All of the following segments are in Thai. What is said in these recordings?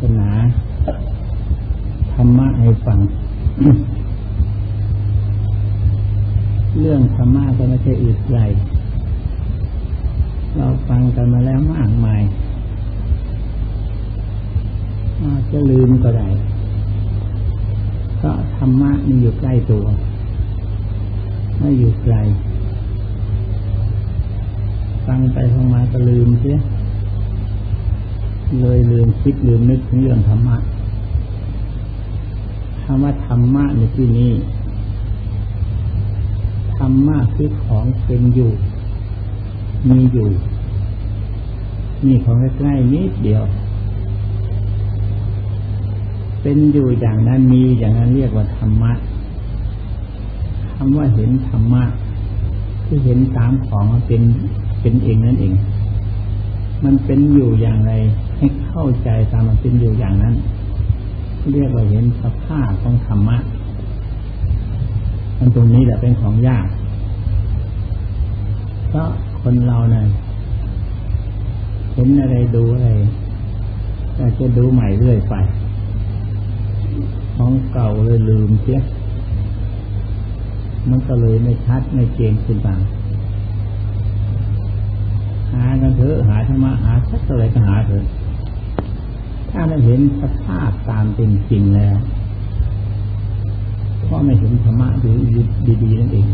ศนาธรรมะให้ฟัง เรื่องธรรมะก็ไม่ใช่อื่นไกลเราฟังกันมาแล้วมากมายอาจจะลืมก็ได้เพราะธรรมะมันอยู่ใกล้ตัว ไม่อยู่ไกล ฟังไปฟังมาก็ลืมเสีย เลยลืมคิดลืมนึกถึงเรื่องธรรมะคำว่าธรรมะในที่นี้ธรรมะคือของเป็นอยู่ มีอยู่มีของใกล้ๆนิดเดียว เป็นอยู่อย่างนั้นมีอย่างนั้นเรียกว่าธรรมะคำว่าเห็นธรรมะคือเห็นตามของเป็นเป็นเองนั่นเอง มันเป็นอยู่อย่างไร ให้เข้าใจตามมันเป็นอยู่อย่างนั้น เรียกว่าเห็นสภาพของธรรมะมันตรงนี้แหละเป็นของยาก เพราะคนเราเนะ่ยเห็นอะไรดูอะไรอยากจะดูใหม่เรื่อยไป ของเก่าเลยลืมเสียมันก็เลยไม่ชัดไม่เจนขึ้นบางหากันเถอะหาธรรมะหาสักอะไรก็หาเถอะ ถ้าไม่เห็นสภาพตามเป็นจริงแล้วก็ไม่เห็นธรรมะดูดีๆนั่นเอง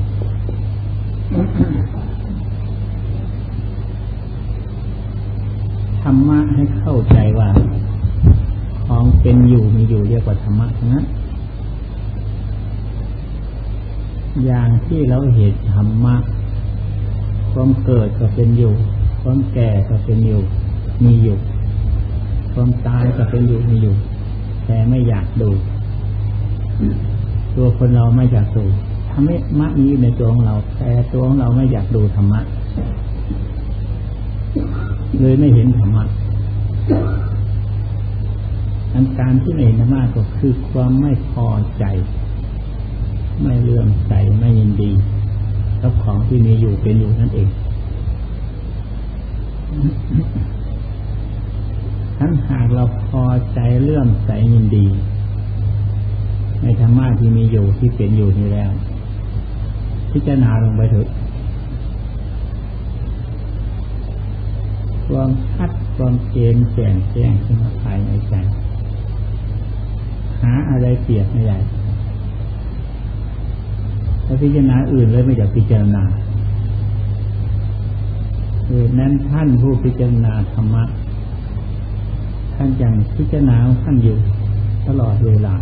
ธรรมะให้เข้าใจว่า ของเป็นอยู่มีอยู่เรียกว่าธรรมะนั้นอย่างที่เราเห็นธรรมะความเกิดก็เป็นอยู่ ความแก่ก็เป็นอยู่ มีอยู่ ความตายก็เป็นอยู่มีอยู่ แต่ไม่อยากดู ตัวคนเราไม่อยากดูธรรมะนี้ในตัวของเรา แต่ตัวของเราไม่อยากดูธรรมะเลยไม่เห็นธรรมะอันการที่ไม่เห็นธรรมะก็คือความไม่พอใจ ไม่เลื่อมใสไม่ยินดีกับของที่มีอยู่เป็นอยู่นั่นเอง ทั้งหากเราพอใจเลื่อมใสยินดี ในธรรมะที่มีอยู่ที่เป็นอยู่นี้แล้ว พิจารณาลงไปเถอะความชัดความเจนแจ่มแจ้งขึ้นมาภายในใจ หาอะไรเปรียบไม่ได้ถ้าพิจารณาอื่นเลยไม่อยากพิจารณาเหตุนั้นท่านผู้พิจารณาธรรมะ ท่านยังพิจารณาท่านอยู่ตลอดเวลา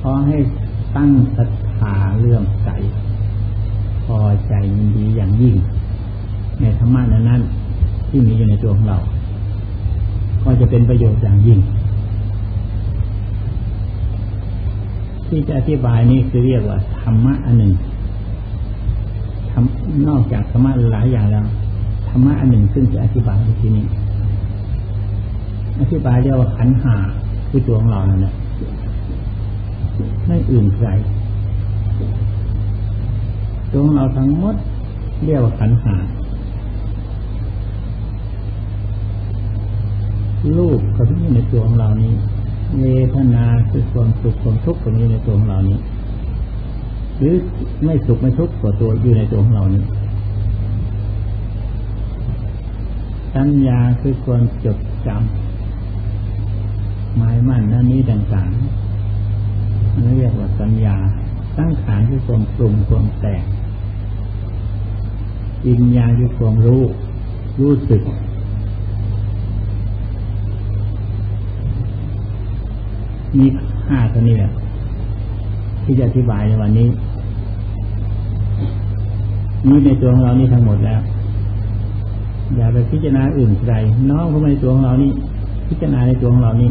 ขอให้ตั้งศรัทธาเรื่องใจพอใจยินดีอย่างยิ่ง ในธรรมะนั้นที่มีอยู่ในตัวของเรา ก็จะเป็นประโยชน์อย่างยิ่ง ที่จะอธิบายนี้คือเรียกว่าธรรมะอันหนึ่ง นอกจากธรรมะหลายอย่างแล้วธรรมะอันหนึ่งซึ่งจะอธิบายในที่นี้ อธิบายเรียกว่าขันหาคือตัวของเราเนั่นแหละไม่อื่นใครตัวของเราทั้งหมดเรียกว่าขันหารูปก็มีในตัวของเรานี้เวทนาคือความสุขความทุกข์ก็มีในตัวของเรานี้ หรือไม่สุขไม่ทุกข์ตัวตัวอยู่ในตัวของเรานี้สัญญาคือความจดจำหมายมั่นนั่นนี้ต่างๆนั่นเรียกว่าสัญญาตั้งขานคือความปรุงความแต่งอินญาคือความรู้ รู้สึก มีห้าตัวนี้แหละ ที่จะอธิบายในวันนี้นี่ในตัวของเรานี่ทั้งหมดแล้ว อย่าไปพิจารณาอื่นใครน้องเข้ามาในตัวของเรานี่ พิจารณาในตัวของเรานี่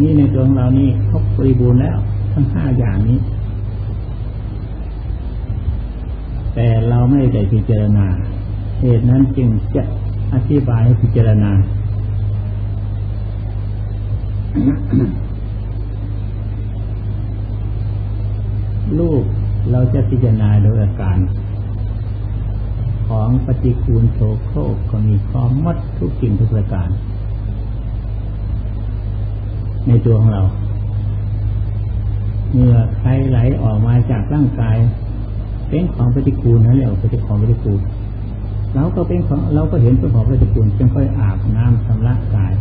นี่ในตัวของเรานี่ครบบริบูรณ์แล้ว ทั้งห้าอย่างนี้ แต่เราไม่ได้พิจารณาเหตุนั้นจึงจะอธิบายให้พิจารณา ลูกเราจะพิจารณาโดยอาการ ของปฏิคูลโสโครกก็มีพร้อมหมดทุกสิ่งทุกประการ ในตัวของเราเมื่อใครไหลออกมาจากร่างกาย เป็นของปฏิกูลนั่นแหละเป็นของปฏิกูลเราก็เป็นของเราก็เห็นเป็นของปฏิกูลจึงค่อยอาบน้ำชำระกาย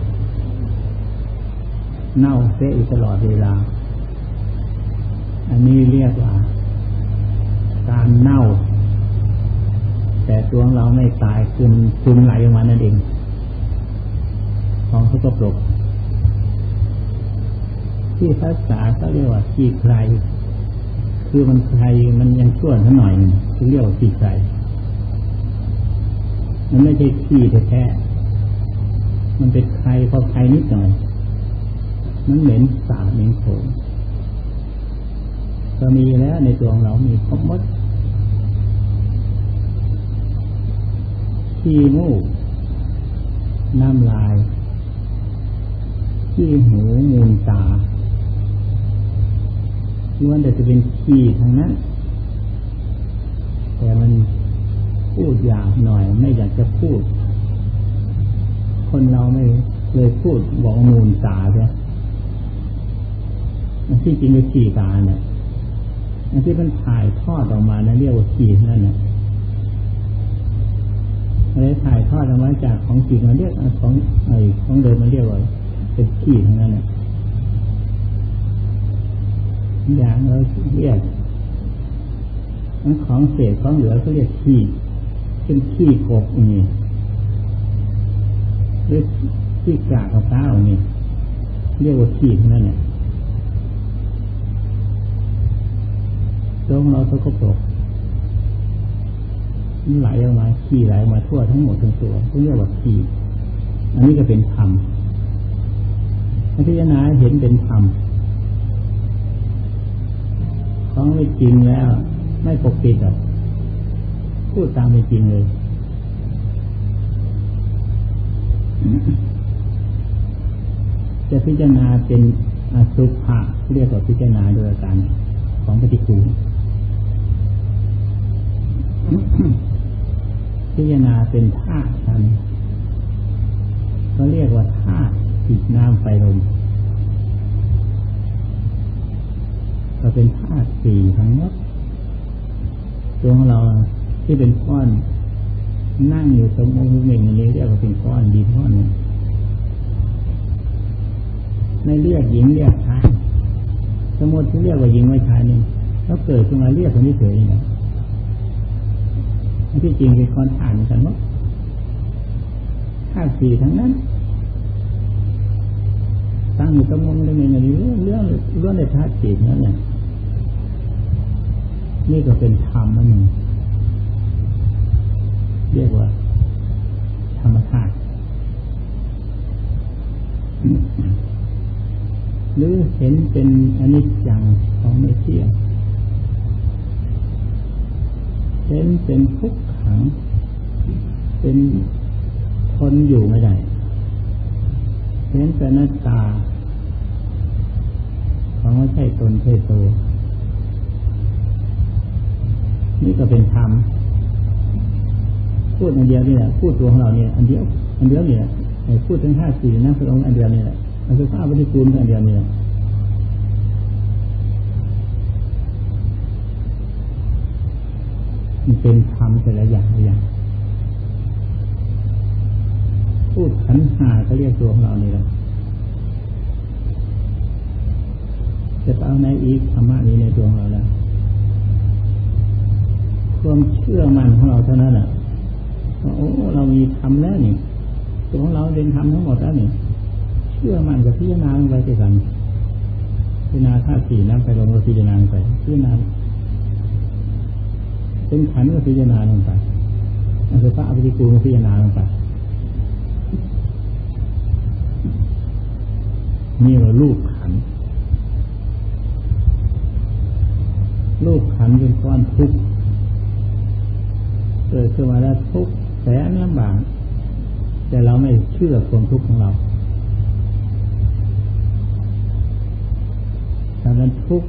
เน่าเสียอยู่ตลอดเวลา อันนี้เรียกว่า การเน่า แต่ตัวงเราไม่ตายซึมซึมไหลออกมานั่นเอง ของสกปรกที่ภาษาก็เรียกว่าขี้ใคร คือมันใครมันยังชั่วนิดหน่อยคือเรียกว่าขี้ใคร มันไม่ใช่ขี้แท้ๆมันเป็นใครพอใครนิดหน่อย มันเหม็นสาบเหม็นโข งก็มีแล้วในตัวของเรามีครบหมดขี้มูกน้ำลายขี้หูมูลตาล้วนแต่จะเป็นขี้ทั้งนั้น แต่มันพูดยากหน่อยไม่อยากจะพูด คนเราไม่เลยพูดบอกมูลตาใช่ที่จริงเป็นขี้ตาเนี่ย ที่มันถ่ายทอดออกมานะเรียกว่าขี้นั่นนะอะไรถ่ายทอดออกมาจากของจริงมาเรียกของไอ้ของเดิมมันเรียกว่าเป็นขี้ทั้งนั้นเนี่ยอย่างเราเรียกมันของเศษของเหลือเขาเรียกขี้เป็นขี้กบอย่างนี้หรือขี้กากกับข้าอย่างนี้เรียกว่าขี้ทั้งนั้นเนี่ย ตัวของเราสกปรกมันไหลออกมาขี้ไหลออกมาทั่วทั้งหมดทั้งตัวเขาเรียกว่าขี้อันนี้ก็เป็นธรรมพิจารณาเห็นเป็นธรรมของไม่จริงแล้ว ไม่ปกปิดหรอกพูดตามเป็นจริงเลยจะพิจารณาเป็นอสุภะเรียกว่าพิจารณาโดยการของปฏิกูล พิจารณาเป็นธาตุทันก็เรียกว่าธาตุจิตน้ำไฟลมก็เป็นธาตุสี่ทั้งหมดตัวของเราที่เป็นก้อน นั่งอยู่ตรงองค์เม่งนี้เรียกว่าเป็นก้อนดีก้อนนึงไม่เรียกหญิงเรียกชายสมมติที่เรียกว่าหญิงไม่ชายนี่แล้วเกิดขึ้นมาเรียกคนนี้เฉยนะ ที่จริงเป็นก้อนฐานกันหมดธาตุสี่ทั้งนั้น ตั้งอยู่ตรงองค์เม่งนี้เรื่องเรื่องเรื่องในธาตุสี่นั่นแหละนี่ก็เป็นธรรมนั่นเองเรียกว่า ธรรมธาตุหรือเห็นเป็นอนิจจังของไม่เที่ยง เห็นเป็นทุกขัง เป็นทนอยู่ไม่ได้ เห็นเป็นหน้าตาของไม่ใช่ตนใช่ตัวนี่ก็เป็นธรรมพูดอันเดียวนี่แหละพูดตัวของเราเนี่ยอันเดียว อันเดียวนี่แหละพูดถึงห้าสี่นะพระองค์อันเดียวนี่แหละอันสุภาพปฏิกูลอันเดียวนี่แหละมัน เป็นธรรมแต่ละอย่างละอย่างพูดขันหาเขาเรียกตัวของเรานี่แหละจะเอาในอีกธรรมะนี้ในตัวของเราแล้วความเชื่อมั่นของเราเท่านั้นแหละว่าโอ้เรามีทำแล้วนี่ตัวของเราเป็นทำทั้งหมดแล้วนี่เชื่อมั่นกับพิจารณาไปด้วยกันพิจารณาธาตุสี่น้ำไปลงก็พิจารณาไปพิจารณา เป็นขันก็พิจารณาลงไปอสุภะอภิกูลก็พิจารณาลงไปนี่เราลูกขัน ลูกขันเป็นก้อนทุกข์เกิดขึ้นมาแล้วทุกข์แสนลำบากแต่เราไม่เชื่อความทุกข์ของเราตอนนั้นทุกข์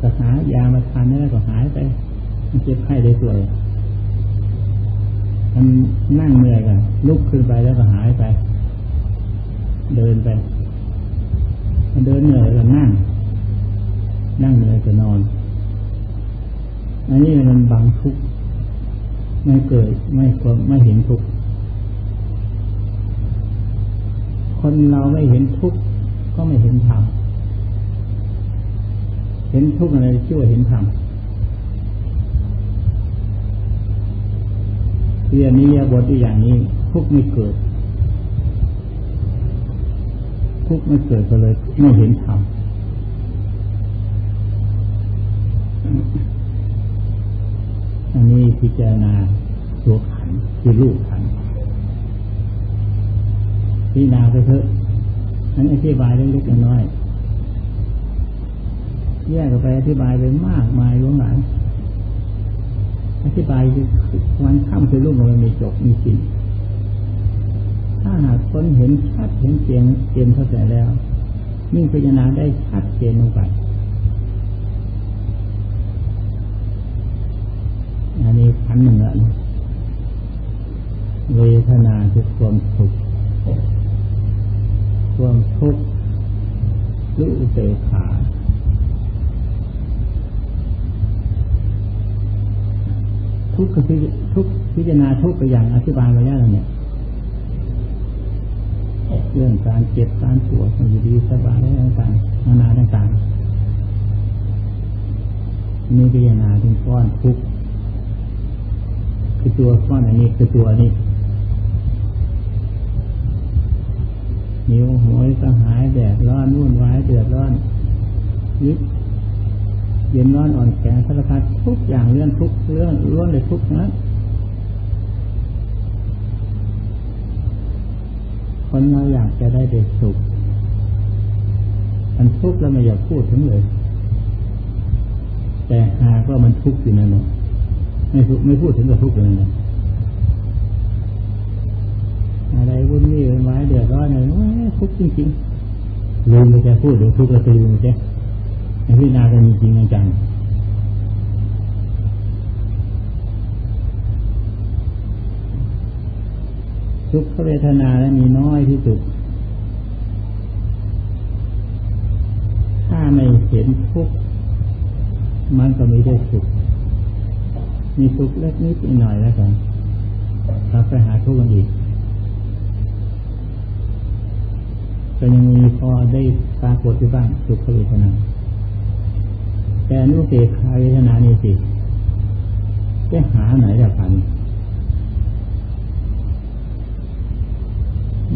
ก็หายามาทานนี่ก็หายไป เจ็บไข้ได้สวยมันนั่งเหนื่อยกันลุกขึ้นไปแล้วก็หายไป เดินไปมันเดินเหนื่อยก็นั่ง นั่งเหนื่อยก็นอน อันนี้มันบังทุกข์ไม่เกิดไม่ความไม่เห็นทุกข์คนเราไม่เห็นทุกข์ก็ไม่เห็นธรรมเห็นทุกข์อะไรชื่อว่าเห็นธรรม เรียนนี้บทที่อย่างนี้ทุกไม่เกิดทุกไม่เกิดก็เลยไม่เห็นธรรมอันนี้พิจารณาตัวขันคือรูปขันพิจารณาไปเถอะอันอธิบายเล็กๆน้อยๆแยกออกไปอธิบายไปมากมายล้วนหลาย อธิบายวันข้ามคือรูปมันมีจบมีสิ้นถ้าหากคนเห็นชัดเห็นเสียงเจนเข้าใจแล้วยิ่งพิจารณาได้ชัดเจนลงไปอันนี้ขันหนึ่งละเวทนาคือความสุขความทุกข์หรืออุเบกขา ทุกข์คือทุกพิจารณาทุกข์ไปอย่างอธิบายไปแล้วเนี่ยเรื่องการเจ็บการปวดมันอยู่ดีสบายต่างๆนานาต่างๆนี่พิจารณาถึงก้อนทุกข์คือตัวก้อนอันนี้คือตัวนี้หิวโหยกระหายแดดร้อนวุ่นวายเดือดร้อนยึด เย็นร้อนอ่อนแข็งสารพัดทุกอย่างเรื่องทุกเรื่องล้วนเลยทุกนะคนเราอยากจะได้เด็กสุขมันทุกข์แล้วไม่อยากพูดถึงเลย แต่หากว่ามันทุกข์อยู่นั่นแหละไม่ไม่พูดถึงกับทุกข์เลยนะอะไรวุ่นวี่ไว้เดือดร้อนอะไรทุกข์จริงๆลืมไปจะพูดเดี๋ยวทุกข์ก็ตื่นใช่ พิจารณากันจริงๆจังทุกขเวทนาแล้วมีน้อยที่สุด ถ้าไม่เห็นทุกข์มันก็มีได้สุข มีสุขเล็กนิดหน่อยแล้วกันกลับไปหาทุกข์กันอีกก็ยังมีพอได้ปรากฏอยู่บ้างสุขเวทนา แต่นุเกคาเวทนานี่สิจะหาไหนละพัน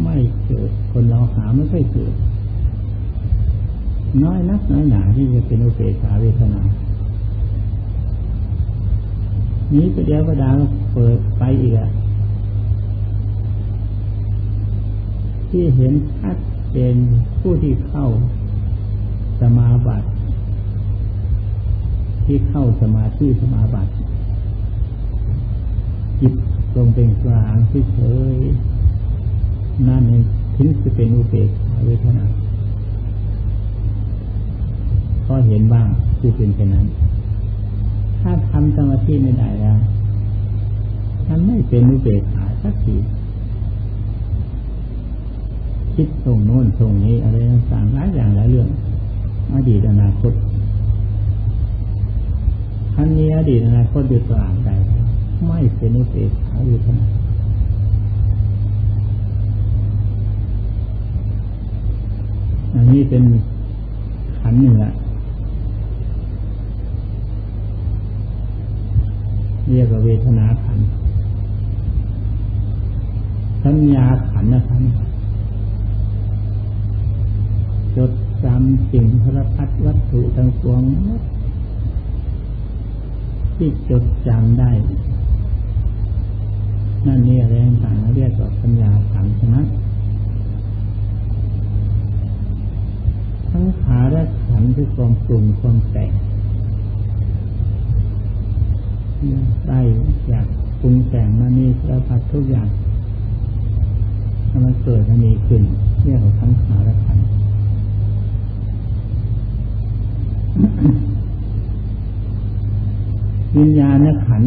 ไม่เกิดคนเราหาไม่ค่อยเกิด น้อยนักน้อยหนาที่จะเป็นอุเบกขาเวทนานี้ประเดี๋ยวประดาเปิดไปอีกอะที่เห็นชัดเป็นผู้ที่เข้าสมาบัติ ที่เข้าสมาธิสมาบัติจิตตรงเป็นกลางเฉยนั่นเองถึงจะเป็นอุเบกขาเวทนาก็เห็นบ้างผู้เป็นเช่นนั้น ถ้าทำสมาธิไม่ได้แล้วมันไม่เป็นอุเบกขาสักทีคิดตรงโน้นตรงนี้อะไรต่างๆหลายอย่างหลายเรื่องอดีตอนาคต ท่านนี้อดีตอนาคตอยู่กลางใดไม่เป็นอุเบกขาเวทนาอันนี้เป็นขันหนึ่งละเรียกว่าเวทนาขัน สัญญาขันนะครับจดจำสิ่งพระพัดวัตถุต่างปวง ที่จดจำได้ นั่นนี่อะไรต่างๆเรียกว่าสัญญาขันใช่ไหมทั้งขาและขันคือความปรุงความแต่งได้อยากปรุงแต่งมานี่สารพัดทุกอย่างถ้ามันเกิดมันมีขึ้นเรียกว่าทั้งขาและขัน วิญญาณขัน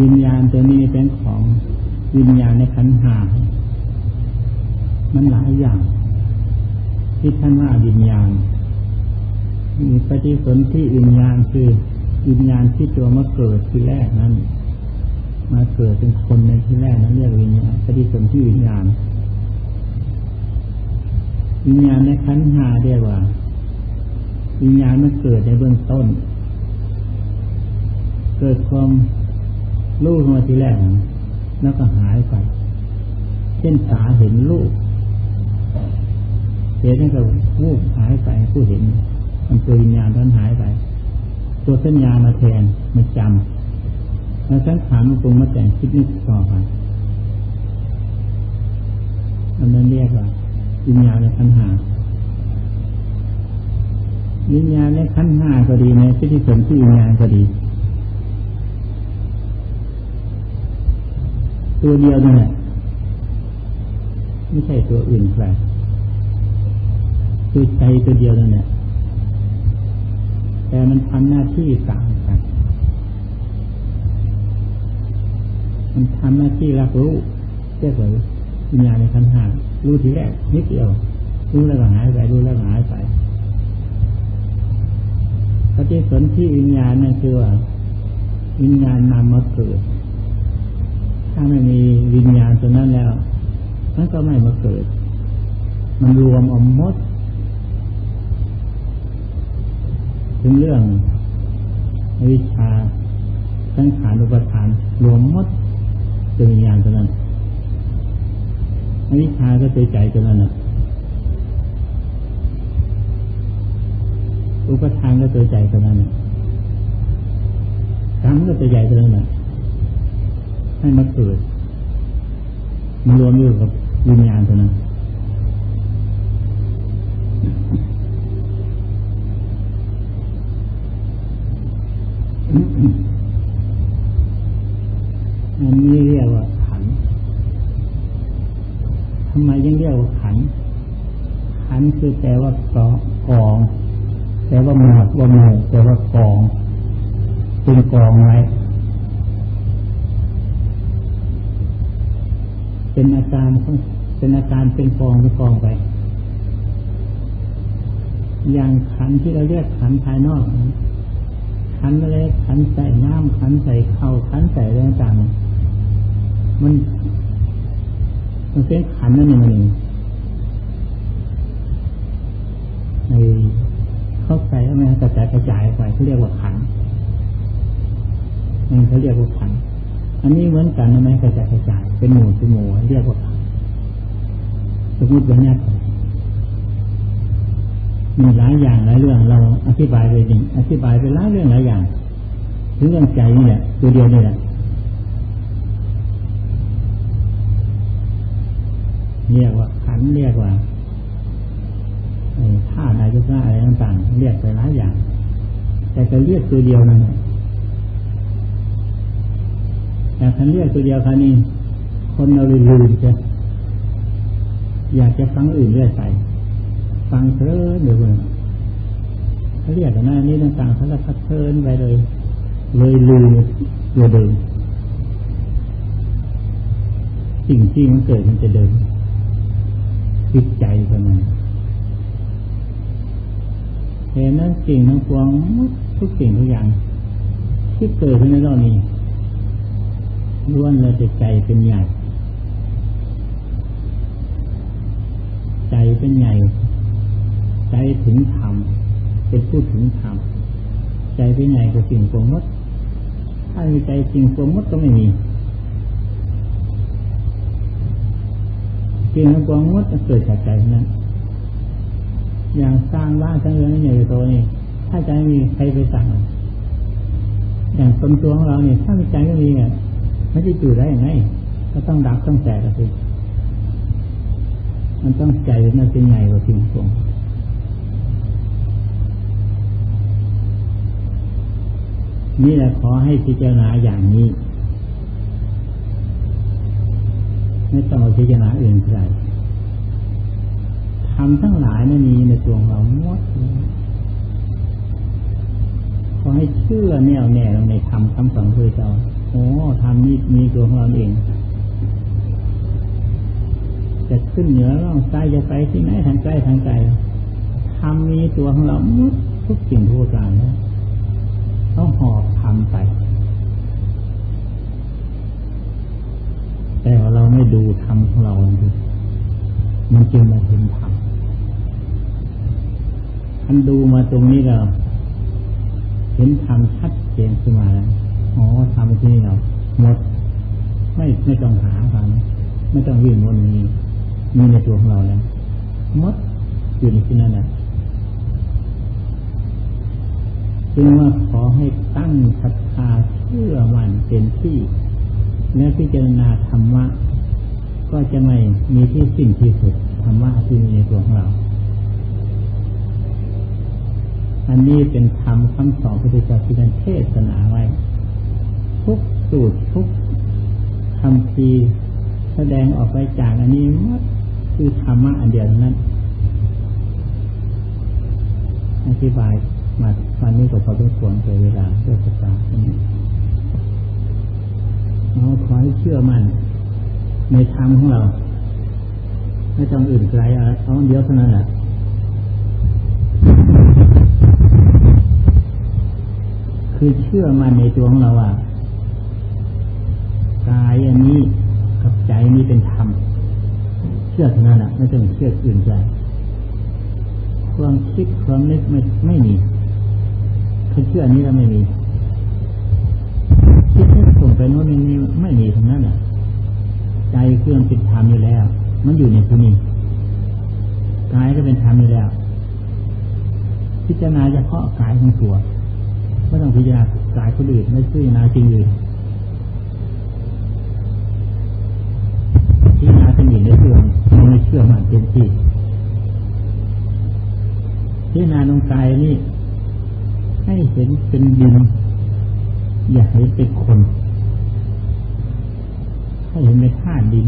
วิญญาณตัวนี้เป็นของวิญญาณในขันหามันหลายอย่าง ที่ท่านว่าวิญญาณ มีปฏิสนธิวิญญาณคือวิญญาณที่ตัวมาเกิดที่แรกนั้น มาเกิดเป็นคนในที่แรกนั้นเรียกวิญญาณปฏิสนธิวิญญาณ วิญญาณในขันหาเรียกว่า วิญญาณมันเกิดในเบื้องต้น เกิดความรู้มาทีแรกแล้วก็หายไป เช่นตาเห็นรูปเห็นนั่นก็วูบหายไปผู้เห็น มันตัววิญญาณนั้นหายไป ตัวสัญญามาแทนมันจำแล้วสังขารมันปรุงมาแต่งคิดนึกต่อไปอันนั้นเรียกว่าวิญญาณในขันหา วิญญาณในขั้นห้าก็ดีในที่ที่สนที่วิญญาณก็ดี ตัวเดียวนั่นแหละไม่ใช่ตัวอื่นใครคือใจตัวเดียวนั่นแหละแต่มันทำหน้าที่ต่างกัน มันทำหน้าที่รับรู้เรียกว่าวิญญาณในขั้นห้ารู้ทีแรกนิดเดียวรู้แล้วก็หายไปรู้แล้วก็หายไป ปฏิสนธิวิญญาณนั่นคือว่าวิญญาณนำมาเกิด ถ้าไม่มีวิญญาณตัวนั้นแล้ว มันก็ไม่มาเกิด มันรวมอมมด ถึงเรื่องวิชาสังขารอุปทาน รวมมดตัววิญญาณตัวนั้นวิชาก็ตัวใจตัวนั้นนะ อุปทานก็ตัวใจตัวนั้นกรรมก็ตัวใหญ่ตัวนั้นให้มาเกิดมันรวมอยู่กับวิญญาณตัวนั้นอันนี้เรียกว่าขัน ทำไมยังเรียกว่าขัน ขันคือแปลว่ากอกอง แปลว่าหมวดว่าหมู่แปลว่ากองเป็นกองไว้เป็นอาการเป็นอาการเป็นกองเป็นกองไป อย่างขันที่เราเรียกขันภายนอก ขันอะไรขันใส่น้ำขันใส่เข้าขันใส่อะไรต่างมันมันเป็นขันนั่นเองมันเอง ในเข้าใจแล้วมันกระจายกระจายไปเขาเรียกว่าขันนี่เขาเรียกว่าขันอันนี้เหมือนกันนะไหมกระจายกระจาย เป็นหมู่เป็นหมู่เรียกว่าขันสมมติวันนี้มีหลายอย่างหลายเรื่องเราอธิบายไปจริอธิบายไปหลายเรื่องหลายอย่าง ถึงเรื่องใจนี่แหละตัวเดียวนี่แหละเรียกว่าขันเรียกว่า ท่าใดยุกอะไรต่างๆเรียกไปหลายอย่าง แต่จะเรียกตัวเดียวนั่นแหละแต่คันเรียกตัวเดียวคันนี้คนเราลืมจะอยากจะฟังอื่นเรื่อยไปฟังเถอะเดี๋ยวเขาเรียกหน้านี้ต่างๆเขาจะพัดเทินไปเลย เลยลืมตัวเดิมสิ่งที่มันเกิดมันจะเดิมจิตใจประมาณ เห็นนั้นสิ่งทั้งปวงทุกสิ่งทุกอย่าง ที่เกิดขึ้นในโลกนี้ล้วนเลยจะใจเป็นใหญ่ ใจเป็นใหญ่ ใจถึงธรรมเป็นผู้ถึงธรรมใจเป็นใหญ่กว่าสิ่งปวงมดถ้ามีใจสิ่งปวงมดก็ไม่มีสิ่งปวงมดจะเกิดจากใจนั้น อย่างสร้างบ้านสร้างเรือนใหญ่โตนี่ถ้าใจมีใครไปสั่งอย่างตนตัวของเราเนี่ยถ้ามีใจก็มีเนี่ยไม่ได้อยู่ได้ยังไงก็ต้องดับต้องแตกกันสิมันต้องใจมันเป็นใหญ่กว่าสิ่งปวงนี่แหละขอให้พิจารณาอย่างนี้ ไม่ต้องพิจารณาอื่นใค รทำทั้งหลายนั่นมีในตัวเราหมดขอให้เชื่อแน่วแน่ลงในธรรมคำสอนพระเจ้าโอ้ทำนี่มีตัวของเราเองจะขึ้นเหนือล่องใต้จะไปที่ไหนทางใกล้ทางไกลทำมีตัวของเราหมดทุกสิ่งทุกอย่างแล้วต้องหอบทำไปแต่เราไม่ดูธรรมของเราดูมันจึงมาเห็นธรรม ท่านดูมาตรงนี้เราเห็นธรรมชัดเจนขึ้นมาแล้วอ๋อธรรมที่นี่เราหมดไม่ไม่ต้องหาความไม่ต้องวิ่งวนนี้มีในตัวของเราแล้วหมดอยู่ในที่นั้นแหละจึงว่าขอให้ตั้งศรัทธาเชื่อมั่นเป็นที่ และพิจารณาธรรมะ ก็จะไม่มีที่สิ่งที่สุดธรรมะที่มีในตัวของเรา อันนี้เป็นธรรมคำสอนพระพุทธเจ้าที่ท่านเทศนาไว้ ทุกสูตรทุกคำพีแสดงออกไปจากอันนี้มัดคือธรรมะอันเดียวนั้นอธิบายมาวันนี้ก็พอต้องควรเสียเวลาเรื่องภาษาอันนี้เราขอให้เชื่อมั่นในธรรมของเรา ไม่ต้องอื่นไกลอะไรเอาอันเดียวเท่านั้นแหละ คือเชื่อมั่นในตัวของเราว่ากายอันนี้กับใจนี้เป็นธรรมเชื่อเท่านั้นแหละไม่ต้องเชื่ออื่นไกลความคิดความนึกไม่ไม่มีถ้าเชื่ออันนี้เราไม่มีคิดให้ส่งไปโน่นนี่ไม่มีทั้งนั้นแหละใจเครื่องเป็นธรรมอยู่แล้ว มันอยู่ในที่นี้กายก็เป็นธรรมอยู่แล้ว พิจารณาเฉพาะกายของตัว ไม่ต้องพิจารณากายคนอื่นไม่พิจารณาจริงอื่นพิจารณาสิ่งอื่นในเรื่องไม่เชื่อมันเต็มที่พิจารณาตรงกายนี่ให้เห็นเป็นดินอย่าเห็นเป็นคน ให้เห็นเป็นธาตุดิน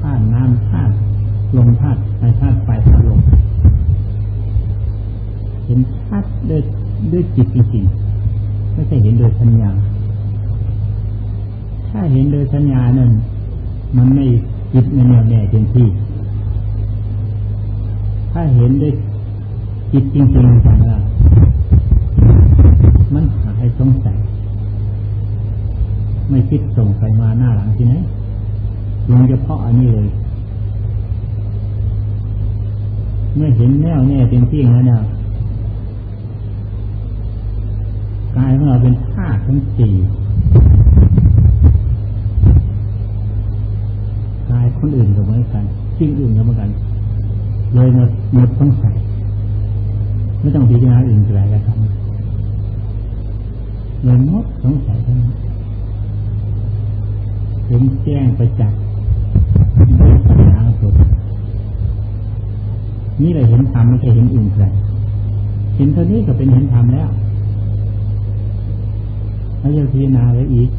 ธาตุน้ำธาตุลมธาตุไฟธาตุไฟธาตุลม เห็นชัดด้วยด้วยจิตจริงๆไม่ใช่เห็นโดยสัญญา ถ้าเห็นโดยสัญญานั้นมันไม่จิตไม่แน่วแน่เต็มที่ ถ้าเห็นด้วยจิตจริงๆจังว่ามันหายสงสัยไม่คิดส่งไปมาหน้าหลังที่ไหนลงเฉพาะอันนี้เลย เมื่อเห็นแน่วแน่เต็มที่แล้วเนี่ย กายของเราเป็นธาตุทั้งสี่กายคนอื่นก็เหมือนกันสิ่งอื่นก็เหมือนกัน เลยหมดหมดสงสัยไม่ต้องพิจารณาอื่นไกลแล้วครับเลยหมดสงสัยทั้งนั้นเห็นแจ้งไปจักด้วยปัญญาสุดนี่เลยเห็นธรรมไม่ใช่เห็นอื่นไกลเห็นเท่านี้ก็เป็นเห็นธรรมแล้ว ไม่ยังพิจารณาอะไว้อีก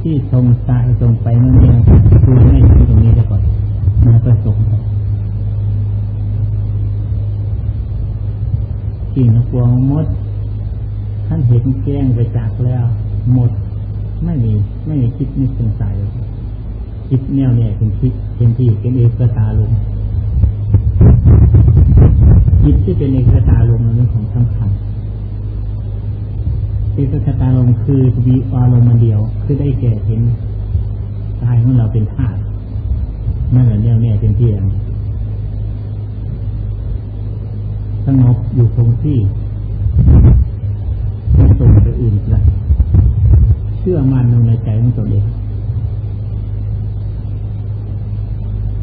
ที่ทรงสายทรงไปนั่นเองคือให้ถึงตรงนี้ได้ก่อนแล้วก็ส่งไปกิ่งพวงมด ท่านเห็นแจ้งไปจากแล้ว หมดไม่มีไม่มีคิดไม่สงสัยคิดแนวเนี่ยเป็นคิดเป็นที่เป็นเอกตาลง จิตที่เป็นเอกตาลงนั้นของสำคัญเอกคตาลมคือวีอารมณ์เดียว คือได้แก่เห็นกายของเราเป็นธาตุนั่นแหละแน่วแน่เป็นเที่ยงสงบอยู่คงที่ไม่ส่งไปอื่นไกลเชื่อมั่นในใจของตนเอง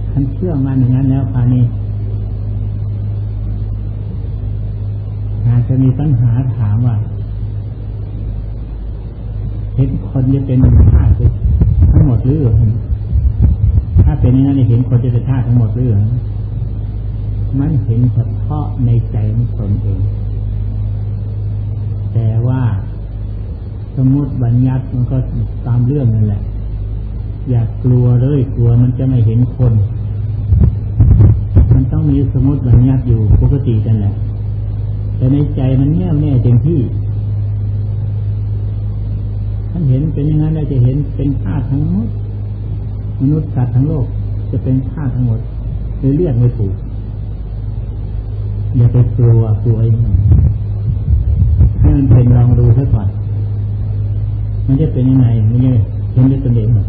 ท่านเชื่อมั่นอย่างนั้นแล้วพานี้ อาจจะมีปัญหาถามว่า เห็นคนจะเป็นธาตุทั้งหมดหรือถ้าเป็นอย่างนั้นเห็นคนจะเป็นธาตุทั้งหมดหรือมันเห็นเฉพาะในใจของตนเอง แต่ว่าสมมติบัญญัติมันก็ตามเรื่องนั่นแหละ อย่ากกลัวเลยกลัวมันจะไม่เห็นคน มันต้องมีสมมติบัญญัติอยู่ปกตินั่นแหละ แต่ในใจมันแน่วแน่เต็มที่ท่านเห็นเป็นอย่างนั้นเราจะเห็นเป็นธาตุทั้งหมดมนุษย์สัตว์ทั้งโลกจะเป็นธาตุทั้งหมดเลยเรียกไม่ถูกอย่าไปกลัวกลัวเองให้มันเป็นลองดูซะก่อนมันจะเป็นยังไงไม่ใช่เห็นด้วยตนเองหรอ